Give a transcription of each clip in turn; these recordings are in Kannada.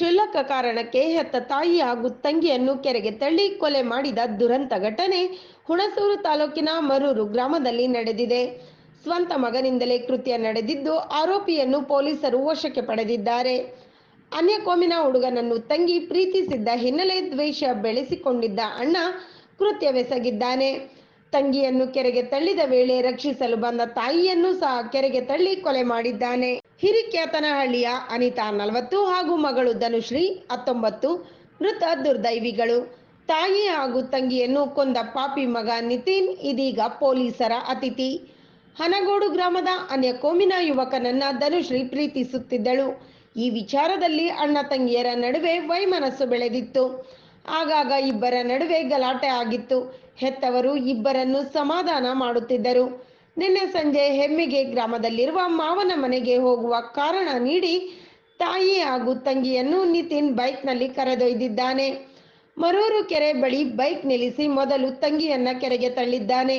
ಕ್ಷುಲ್ಲಕ ಕಾರಣಕ್ಕೆ ಹೆತ್ತ ತಾಯಿ ಹಾಗೂ ತಂಗಿಯನ್ನು ಕೆರೆಗೆ ತಳ್ಳಿ ಕೊಲೆ ಮಾಡಿದ ದುರಂತ ಘಟನೆ ಹುಣಸೂರು ತಾಲೂಕಿನ ಮರೂರು ಗ್ರಾಮದಲ್ಲಿ ನಡೆದಿದೆ. ಸ್ವಂತ ಮಗನಿಂದಲೇ ಕೃತ್ಯ ನಡೆದಿದ್ದು ಆರೋಪಿಯನ್ನು ಪೊಲೀಸರು ವಶಕ್ಕೆ ಪಡೆದಿದ್ದಾರೆ. ಅನ್ಯ ಕೋಮಿನ ಹುಡುಗನನ್ನು ತಂಗಿ ಪ್ರೀತಿಸಿದ್ದ ಹಿನ್ನೆಲೆ ದ್ವೇಷ ಬೆಳೆಸಿಕೊಂಡಿದ್ದ ಅಣ್ಣ ಕೃತ್ಯವೆಸಗಿದ್ದಾನೆ ತಂಗಿಯನ್ನು ಕೆರೆಗೆ ತಳ್ಳಿದ ವೇಳೆ ರಕ್ಷಿಸಲು ಬಂದ ತಾಯಿಯನ್ನು ಸಹ ಕೆರೆಗೆ ತಳ್ಳಿ ಕೊಲೆ ಮಾಡಿದ್ದಾನೆ. ಹಿರಿಕ್ಯಾತನಹಳ್ಳಿಯ ಅನಿತಾ ನಲವತ್ತು ಹಾಗೂ ಮಗಳು ಧನುಶ್ರೀ ಹತ್ತೊಂಬತ್ತು, ಮೃತ ದುರ್ದೈವಿಗಳು. ತಾಯಿ ಹಾಗೂ ತಂಗಿಯನ್ನು ಕೊಂದ ಪಾಪಿ ಮಗ ನಿತಿನ್, ಇದೀಗ ಪೊಲೀಸರ ಅತಿಥಿ. ಹನಗೋಡು ಗ್ರಾಮದ ಅನ್ಯ ಕೋಮಿನ ಯುವಕನನ್ನ ಧನುಶ್ರೀ ಪ್ರೀತಿಸುತ್ತಿದ್ದಳು. ಈ ವಿಚಾರದಲ್ಲಿ ಅಣ್ಣ ತಂಗಿಯರ ನಡುವೆ ವೈಮನಸ್ಸು ಬೆಳೆದಿತ್ತು. ಆಗಾಗ ಇಬ್ಬರ ನಡುವೆ ಗಲಾಟೆ ಆಗಿತ್ತು. ಹೆತ್ತವರು ಇಬ್ಬರನ್ನು ಸಮಾಧಾನ ಮಾಡುತ್ತಿದ್ದರು. ನಿನ್ನೆ ಸಂಜೆ ಹೆಮ್ಮಿಗೆ ಗ್ರಾಮದಲ್ಲಿರುವ ಮಾವನ ಮನೆಗೆ ಹೋಗುವ ಕಾರಣ ನೀಡಿ ತಾಯಿ ಹಾಗೂ ತಂಗಿಯನ್ನು ನಿತಿನ್ ಬೈಕ್ನಲ್ಲಿ ಕರೆದೊಯ್ದಿದ್ದಾನೆ. ಮರೂರು ಕೆರೆ ಬಳಿ ಬೈಕ್ ನಿಲ್ಲಿಸಿ ಮೊದಲು ತಂಗಿಯನ್ನ ಕೆರೆಗೆ ತಳ್ಳಿದ್ದಾನೆ.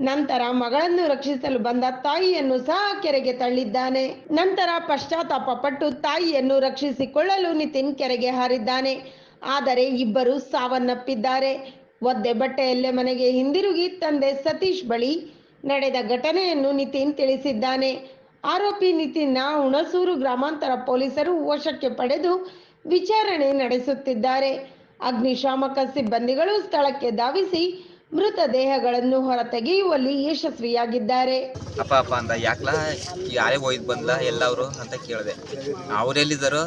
ನಂತರ ಮಗಳನ್ನು ರಕ್ಷಿಸಲು ಬಂದ ತಾಯಿಯನ್ನು ಸಹ ಕೆರೆಗೆ ತಳ್ಳಿದ್ದಾನೆ. ನಂತರ ಪಶ್ಚಾತ್ತಾಪ ಪಟ್ಟು ತಾಯಿಯನ್ನು ರಕ್ಷಿಸಿಕೊಳ್ಳಲು ನಿತಿನ್ ಕೆರೆಗೆ ಹಾರಿದ್ದಾನೆ. ಆದರೆ ಇಬ್ಬರು ಸಾವನ್ನಪ್ಪಿದ್ದಾರೆ. ಒದ್ದೆ ಬಟ್ಟೆಯಲ್ಲೇ ಮನೆಗೆ ಹಿಂದಿರುಗಿ ತಂದೆ ಸತೀಶ್ ಬಳಿ ನಡೆದ ಘಟನೆಯನ್ನು ನಿತಿನ್ ತಿಳಿಸಿದ್ದಾನೆ. ಆರೋಪಿ ನಿತಿನ್ನ ಹುಣಸೂರು ಗ್ರಾಮಾಂತರ ಪೊಲೀಸರು ವಶಕ್ಕೆ ಪಡೆದು ವಿಚಾರಣೆ ನಡೆಸುತ್ತಿದ್ದಾರೆ. ಅಗ್ನಿಶಾಮಕ ಸಿಬ್ಬಂದಿಗಳು ಸ್ಥಳಕ್ಕೆ ಧಾವಿಸಿ ಮೃತದೇಹಗಳನ್ನು ಹೊರತೆಗೆಯುವಲ್ಲಿ ಯಶಸ್ವಿಯಾಗಿದ್ದಾರೆ. ಅಪ್ಪ ಅಪ್ಪ ಅಂದ ಯಾಕ್ಲ ಯಾರೇ ಒಯ್ದು ಬಂದ್ಲ ಎಲ್ಲವರು ಅಂತ ಕೇಳಿದೆ. ಅವ್ರೆಲ್ಲಿದ್ದಾರೋ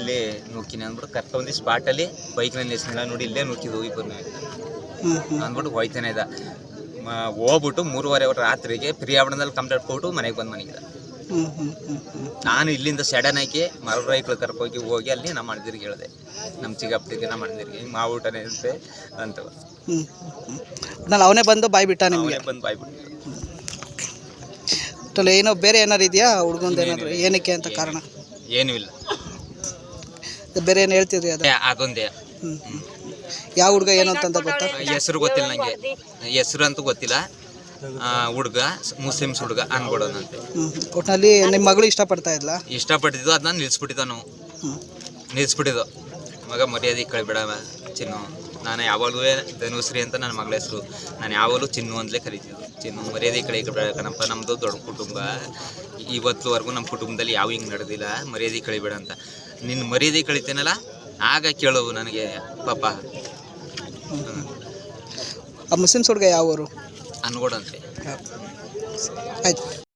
ಇಲ್ಲಿ ನುಕ್ಕಿನಿ ಅಂದ್ಬಿಟ್ಟು ಕರ್ಕೊಂಡಿ ಸ್ಪಾಟಲ್ಲಿ ಬೈಕ್ನಲ್ಲಿ ನೋಡಿ ಇಲ್ಲೇ ನುಕ್ಕಿದ್ವು ಇಬ್ಬರು ಅಂದ್ಬಿಟ್ಟು ಹೋಯ್ತಾನೆ ಇದ್ದ ಹೋಗ್ಬಿಟ್ಟು ಮೂರುವರೆ ರಾತ್ರಿಗೆ ಪ್ರಿಯಾವಣದಲ್ಲಿ ಕಂಪ್ಲೇಂಟ್ ಕೊಟ್ಟು ಮನೆಗೆ ಬಂದು ಮನೆಗೆ. ನಾನು ಇಲ್ಲಿಂದ ಸಡನ್ ಆಗಿ ಮರ ರೈಕ್ಳು ಕರ್ಕೋಗಿ ಹೋಗಿ ಅಲ್ಲಿ ನಮ್ಮ ಅಣ್ಣದಿರಿಗೆ ಹೇಳಿದೆ. ನಮ್ಮ ಚಿಕ್ಕಪ್ಪದಿಗೆ ನಮ್ಮ ಅಣ್ಣದಿರಿಗೆ ಹಿಂಗೆ ಮಾಡ್ಬಿಟ್ಟನೆ ಇರುತ್ತೆ ಅಂತ. ನಾನು ಅವನೇ ಬಂದು ಬಾಯ್ ಬಿಟ್ಟ ನಿಮಗೆ. ಬಂದು ಬಾಯ್ ಬಿಟ್ಟು. ಏನೋ ಬೇರೆ ಏನಾರು ಇದೆಯಾ? ಹುಡುಗಂದು ಏನಾದ್ರು ಏನಕ್ಕೆ ಅಂತ ಕಾರಣ? ಏನೂ ಇಲ್ಲ ಬೇರೆ ಏನು ಹೇಳ್ತಿದ್ರಿ ಅದು? ಅದೊಂದೇ. ಹ್ಞೂ ಯಾವ ಹುಡುಗ ಏನು ಅಂತ ಗೊತ್ತಾ? ಹೆಸರು ಗೊತ್ತಿಲ್ಲ ನಂಗೆ. ಹೆಸರು ಅಂತೂ ಗೊತ್ತಿಲ್ಲ. ಹುಡುಗ ಮುಸ್ಲಿಮ್ಸ್ ಹುಡುಗ ಅನ್ಬಿಡೋನಂತೆ ಹ್ಞೂ ಒಟ್ಟಿನಲ್ಲಿ ನಿಮ್ಮ ಮಗಳು ಇಷ್ಟಪಡ್ತಾ ಇದ್ಲ? ಇಷ್ಟಪಟ್ಟಿದ್ದು ಅದನ್ನ ನಿಲ್ಸ್ಬಿಟ್ಟಿದ್ದ ನಾವು. ನಿಲ್ಸ್ಬಿಟ್ಟಿದ್ದು. ಮಗ ಮರ್ಯಾದೆ ಕಳಿಬೇಡ ಚಿನ್ನು. ನಾನು ಯಾವಾಗಲೂ ಧನುಶ್ರೀ ಅಂತ ನನ್ನ ಮಗಳ ಹೆಸರು. ನಾನು ಯಾವಾಗಲೂ ಚಿನ್ನು ಅಂತಲೇ ಕರಿತಿದ್ದು. ಚಿನ್ನು ಮರ್ಯಾದೆ ಕಡೆ ಕಣಪ್ಪ. ನಮ್ಮದು ದೊಡ್ಡ ಕುಟುಂಬ. ಇವತ್ತುವರೆಗೂ ನಮ್ಮ ಕುಟುಂಬದಲ್ಲಿ ಯಾವ ಹಿಂಗೆ ನಡೆದಿಲ್ಲ. ಮರ್ಯಾದೆ ಕಳಿಬೇಡ ಅಂತ. ನಿನ್ನ ಮರ್ಯಾದೆ ಕಳಿತೇನಲ್ಲ ಆಗ ಕೇಳು ನನಗೆ. ಪಾಪ. ಆ ಮುಸ್ಲಿಮ್ಸ್ ಹುಡುಗ ಯಾವ ಊರು ಅನ್ಕೊಡಂತೆ ಆಯ್ತು.